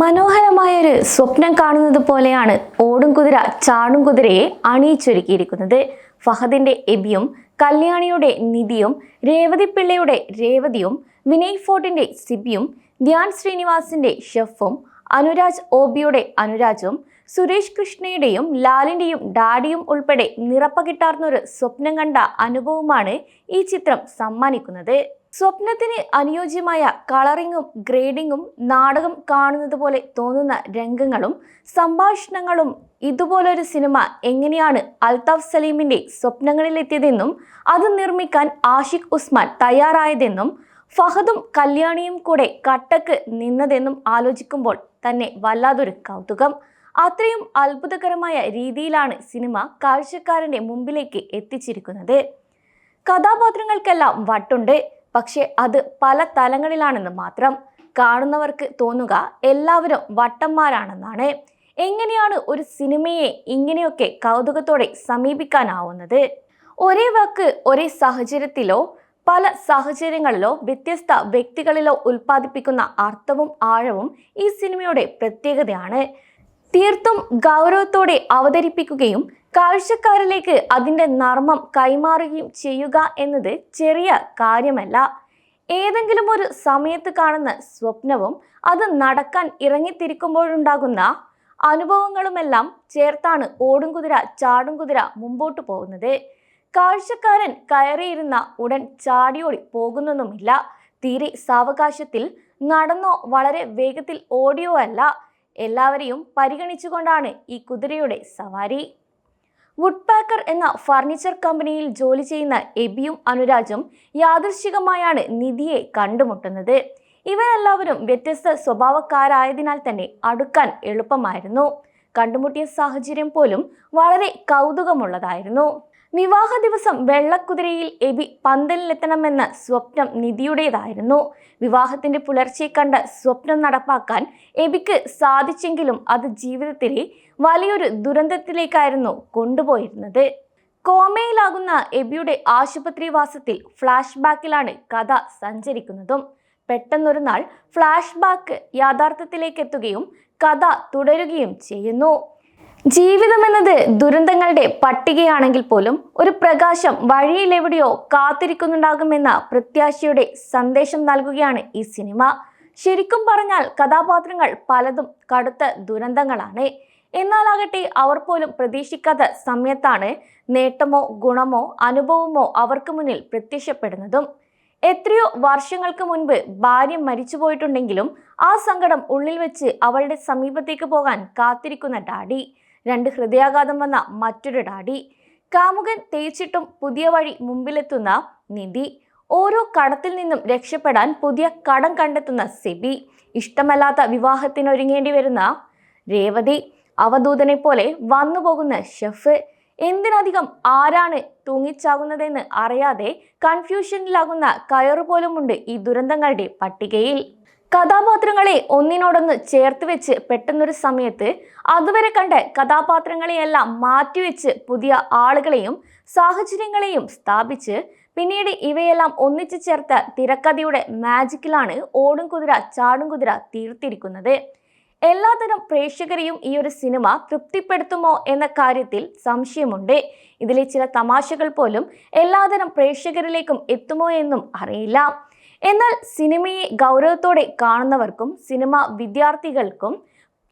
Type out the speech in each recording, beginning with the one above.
മനോഹരമായൊരു സ്വപ്നം കാണുന്നത് പോലെയാണ് ഓടും കുതിര ചാടും കുതിരയെ അണിയിച്ചൊരുക്കിയിരിക്കുന്നത്. ഫഹദിന്റെ എബിയും കല്യാണിയുടെ നിധിയും രേവതി പിള്ളയുടെ രേവതിയും വിനയ് ഫോർട്ടിന്റെ സിബിയും ധ്യാൻ ശ്രീനിവാസിന്റെ ഷെഫും അനുരാജ് ഓബിയുടെ അനുരാജും സുരേഷ് കൃഷ്ണയുടെയും ലാലിന്റെയും ഡാഡിയും ഉൾപ്പെടെ നിറപ്പകിട്ടാർന്നൊരു സ്വപ്നം കണ്ട അനുഭവമാണ് ഈ ചിത്രം സമ്മാനിക്കുന്നത്. സ്വപ്നത്തിന് അനുയോജ്യമായ കളറിങ്ങും ഗ്രേഡിങ്ങും നാടകം കാണുന്നത് പോലെ തോന്നുന്ന രംഗങ്ങളും സംഭാഷണങ്ങളും ഇതുപോലൊരു സിനിമ എങ്ങനെയാണ് അൽതാഫ് സലീമിന്റെ സ്വപ്നങ്ങളിലെത്തിയതെന്നും അത് നിർമ്മിക്കാൻ ആഷിഖ് ഉസ്മാൻ തയ്യാറായതെന്നും ഫഹദും കല്യാണിയും കൂടെ കട്ടക്ക് നിന്നതെന്നും ആലോചിക്കുമ്പോൾ തന്നെ വല്ലാതൊരു കൗതുകം. അത്രയും അത്ഭുതകരമായ രീതിയിലാണ് സിനിമ കാഴ്ചക്കാരന്റെ മുമ്പിലേക്ക് എത്തിച്ചിരിക്കുന്നത്. കഥാപാത്രങ്ങൾക്കെല്ലാം വട്ടുണ്ട്. പക്ഷേ അത് പല തലങ്ങളിലാണെന്ന് മാത്രം. കാണുന്നവർക്ക് തോന്നുക എല്ലാവരും വട്ടന്മാരാണെന്നാണ്. എങ്ങനെയാണ് ഒരു സിനിമയെ ഇങ്ങനെയൊക്കെ കൗതുകത്തോടെ സമീപിക്കാനാവുന്നത്? ഒരേ വാക്ക് ഒരേ സാഹചര്യത്തിലോ പല സാഹചര്യങ്ങളിലോ വ്യത്യസ്ത വ്യക്തികളിലോ ഉൽപ്പാദിപ്പിക്കുന്ന അർത്ഥവും ആഴവും ഈ സിനിമയുടെ പ്രത്യേകതയാണ്. തീർത്തും ഗൗരവത്തോടെ അവതരിപ്പിക്കുകയും കാഴ്ചക്കാരിലേക്ക് അതിന്റെ നർമ്മം കൈമാറുകയും ചെയ്യുക എന്നത് ചെറിയ കാര്യമല്ല. ഏതെങ്കിലും ഒരു സമയത്ത് കാണുന്ന സ്വപ്നവും അത് നടക്കാൻ ഇറങ്ങിത്തിരിക്കുമ്പോഴുണ്ടാകുന്ന അനുഭവങ്ങളുമെല്ലാം ചേർത്താണ് ഓടും കുതിര ചാടും കുതിര മുമ്പോട്ട് പോകുന്നത്. കാഴ്ചക്കാരൻ കയറിയിരുന്ന ഉടൻ ചാടിയോടി പോകുന്നൊന്നുമില്ല തീരെ സാവകാശത്തിൽ നടന്നോ വളരെ വേഗത്തിൽ ഓടിയോ അല്ല. എല്ലാവരെയും പരിഗണിച്ചുകൊണ്ടാണ് ഈ കുതിരയുടെ സവാരി. വുഡ്പാക്കർ എന്ന ഫർണിച്ചർ കമ്പനിയിൽ ജോലി ചെയ്യുന്ന എബിയും അനുരാജും യാദൃശികമായാണ് നിധിയെ കണ്ടുമുട്ടുന്നത്. ഇവരെല്ലാവരും വ്യത്യസ്ത സ്വഭാവക്കാരായതിനാൽ തന്നെ അടുക്കാൻ എളുപ്പമായിരുന്നു. കണ്ടുമുട്ടിയ സാഹചര്യം പോലും വളരെ കൗതുകമുള്ളതായിരുന്നു. വിവാഹ ദിവസം വെള്ളക്കുതിരയിൽ എബി പന്തലിലെത്തണമെന്ന സ്വപ്നം നിധിയുടേതായിരുന്നു. വിവാഹത്തിന്റെ പുലർച്ചെ കണ്ട സ്വപ്നം നടപ്പാക്കാൻ എബിക്ക് സാധിച്ചെങ്കിലും അത് ജീവിതത്തിലെ വലിയൊരു ദുരന്തത്തിലേക്കായിരുന്നു കൊണ്ടുപോയിരുന്നത്. കോമയിലാകുന്ന എബിയുടെ ആശുപത്രിവാസത്തിൽ ഫ്ലാഷ് ബാക്കിലാണ് കഥ സഞ്ചരിക്കുന്നതും. പെട്ടെന്നൊരു നാൾ ഫ്ലാഷ് ബാക്ക് യാഥാർത്ഥ്യത്തിലേക്ക് എത്തുകയും കഥ തുടരുകയും ചെയ്യുന്നു. ജീവിതമെന്നത് ദുരന്തങ്ങളുടെ പട്ടികയാണെങ്കിൽ പോലും ഒരു പ്രകാശം വഴിയിലെവിടെയോ കാത്തിരിക്കുന്നുണ്ടാകുമെന്ന പ്രത്യാശയുടെ സന്ദേശം നൽകുകയാണ് ഈ സിനിമ. ശരിക്കും പറഞ്ഞാൽ കഥാപാത്രങ്ങൾ പലതും കടുത്ത ദുരന്തങ്ങളാണ്. എന്നാലാകട്ടെ അവർ പോലും പ്രതീക്ഷിക്കാത്ത സമയത്താണ് നേട്ടമോ ഗുണമോ അനുഭവമോ അവർക്ക് മുന്നിൽ പ്രത്യക്ഷപ്പെടുന്നതും. എത്രയോ വർഷങ്ങൾക്ക് മുൻപ് ഭാര്യ മരിച്ചുപോയിട്ടുണ്ടെങ്കിലും ആ സങ്കടം ഉള്ളിൽ വെച്ച് അവളുടെ സമീപത്തേക്ക് പോകാൻ കാത്തിരിക്കുന്ന ഡാഡി. രണ്ട് ഹൃദയാഘാതം വന്ന മറ്റൊരു ഡാഡി. കാമുകൻ തേച്ചിട്ടും പുതിയ വഴി മുമ്പിലെത്തുന്ന നിധി. ഓരോ കടത്തിൽ നിന്നും രക്ഷപ്പെടാൻ പുതിയ കടം കണ്ടെത്തുന്ന സെബി. ഇഷ്ടമല്ലാത്ത വിവാഹത്തിനൊരുങ്ങേണ്ടി വരുന്ന രേവതി. അവധൂതനെ പോലെ വന്നു പോകുന്ന ഷെഫ്. എന്തിനധികം ആരാണ് തൂങ്ങിച്ചാകുന്നതെന്ന് അറിയാതെ കൺഫ്യൂഷനിലാകുന്ന കയറുപോലുമുണ്ട് ഈ ദുരന്തങ്ങളുടെ പട്ടികയിൽ. കഥാപാത്രങ്ങളെ ഒന്നിനോടൊന്ന് ചേർത്ത് വെച്ച് പെട്ടെന്നൊരു സമയത്ത് അതുവരെ കണ്ട കഥാപാത്രങ്ങളെയെല്ലാം മാറ്റിവെച്ച് പുതിയ ആളുകളെയും സാഹചര്യങ്ങളെയും സ്ഥാപിച്ച് പിന്നീട് ഇവയെല്ലാം ഒന്നിച്ചു ചേർത്ത തിരക്കഥയുടെ മാജിക്കിലാണ് ഓടും കുതിര ചാടും കുതിര തീർത്തിരിക്കുന്നത്. എല്ലാതരം പ്രേക്ഷകരെയും ഈ ഒരു സിനിമ തൃപ്തിപ്പെടുത്തുമോ എന്ന കാര്യത്തിൽ സംശയമുണ്ട്. ഇതിലെ ചില തമാശകൾ പോലും എല്ലാതരം പ്രേക്ഷകരിലേക്കും എത്തുമോ എന്നും അറിയില്ല. എന്നാൽ സിനിമയെ ഗൗരവത്തോടെ കാണുന്നവർക്കും സിനിമ വിദ്യാർത്ഥികൾക്കും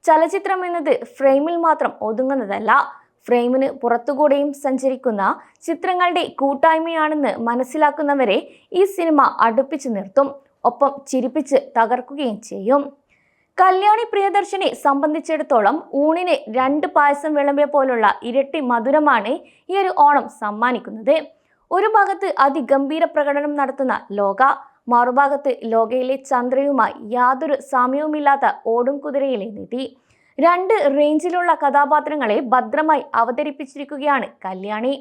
ചലച്ചിത്രം എന്നത് ഫ്രെയിമിൽ മാത്രം ഒതുങ്ങുന്നതല്ല. ഫ്രെയിമിന് പുറത്തുകൂടെയും സഞ്ചരിക്കുന്ന ചിത്രങ്ങളുടെ കൂട്ടായ്മയാണെന്ന് മനസ്സിലാക്കുന്നവരെ ഈ സിനിമ അടുപ്പിച്ചു നിർത്തും ഒപ്പം ചിരിപ്പിച്ച് തകർക്കുകയും ചെയ്യും. കല്യാണി പ്രിയദർശനെ സംബന്ധിച്ചിടത്തോളം ഊണിന് രണ്ട് പായസം വിളമ്പിയ പോലുള്ള ഇരട്ടി മധുരമാണ് ഈ ഒരു ഓണം സമ്മാനിക്കുന്നത്. ഒരു ഭാഗത്ത് അതിഗംഭീര പ്രകടനം നടത്തുന്ന ലോക മറുഭാഗത്ത് ലോകയിലെ ചന്ദ്രയുമായി യാതൊരു സാമ്യവുമില്ലാത്ത ഓടും കുതിരയിലെ നിധി. രണ്ട് റേഞ്ചിലുള്ള കഥാപാത്രങ്ങളെ ഭദ്രമായി അവതരിപ്പിച്ചിരിക്കുകയാണ് കല്യാണി.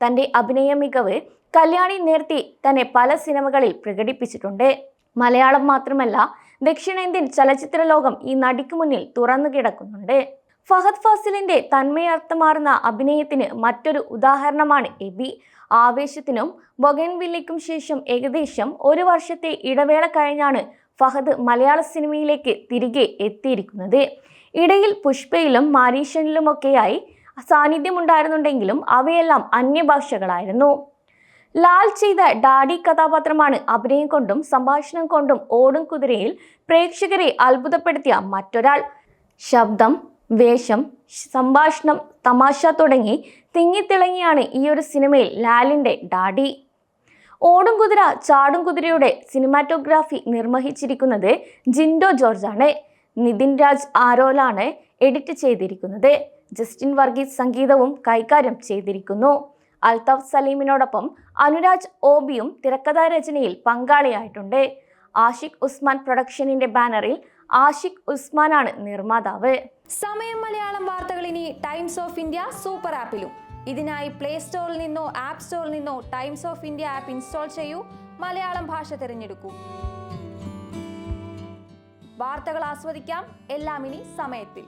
തന്റെ അഭിനയ മികവ് കല്യാണി നേരത്തെ തന്നെ പല സിനിമകളിൽ പ്രകടിപ്പിച്ചിട്ടുണ്ട്. മലയാളം മാത്രമല്ല ദക്ഷിണേന്ത്യൻ ചലച്ചിത്ര ലോകം ഈ നടിക്ക് മുന്നിൽ തുറന്നു കിടക്കുന്നുണ്ട് ഫഹദ് ഫാസിലിന്റെ തന്മയർത്ഥമാർന്ന അഭിനയത്തിന് മറ്റൊരു ഉദാഹരണമാണ് എബി. ആവേശത്തിനും ബൊഗൻവില്ലയ്ക്കും ശേഷം ഏകദേശം ഒരു വർഷത്തെ ഇടവേള കഴിഞ്ഞാണ് ഫഹദ് മലയാള സിനിമയിലേക്ക് തിരികെ എത്തിയിരിക്കുന്നത്. ഇടയിൽ പുഷ്പയിലും മാരീഷനിലുമൊക്കെയായി സാന്നിധ്യമുണ്ടായിരുന്നുണ്ടെങ്കിലും അവയെല്ലാം അന്യഭാഷകളായിരുന്നു. ലാൽ ചെയ്ത ഡാഡി കഥാപാത്രമാണ് അഭിനയം കൊണ്ടും സംഭാഷണം കൊണ്ടും ഓടും കുതിരയിൽ പ്രേക്ഷകരെ അത്ഭുതപ്പെടുത്തിയ മറ്റൊരാൾ. ശബ്ദം വേഷം സംഭാഷണം തമാശ തുടങ്ങി തിങ്ങിത്തിളങ്ങിയാണ് ഈ ഒരു സിനിമയിൽ ലാലിന്റെ ഡാഡി. ഓടും കുതിര ചാടും കുതിരയുടെ സിനിമാറ്റോഗ്രാഫി നിർവഹിച്ചിരിക്കുന്നത് ജിൻഡോ ജോർജാണ്. നിതിൻ രാജ് ആരോലാണ് എഡിറ്റ് ചെയ്തിരിക്കുന്നത്. ജസ്റ്റിൻ വർഗീസ് സംഗീതവും കൈകാര്യം ചെയ്തിരിക്കുന്നു. അൽതാഫ് സലീമിനോടൊപ്പം അനുരാജ് ഓബിയും തിരക്കഥാ രചനയിൽ പങ്കാളിയായിട്ടുണ്ട്. ആഷിഖ് ഉസ്മാൻ പ്രൊഡക്ഷനിന്റെ ബാനറിൽ ആഷിഖ് ഉസ്മാനാണ് നിർമ്മാതാവ്. സമയം മലയാളം വാർത്തകൾ ഇനി ടൈംസ് ഓഫ് ഇന്ത്യ സൂപ്പർ ആപ്പിലും. ഇതിനായി പ്ലേ സ്റ്റോറിൽ നിന്നോ ആപ്പ് സ്റ്റോറിൽ നിന്നോ Times of India app install ചെയ്യൂ. മലയാളം ഭാഷ തിരഞ്ഞെടുക്കൂ. വാർത്തകൾ ആസ്വദിക്കാം. എല്ലാം ഇനി സമയത്തിൽ.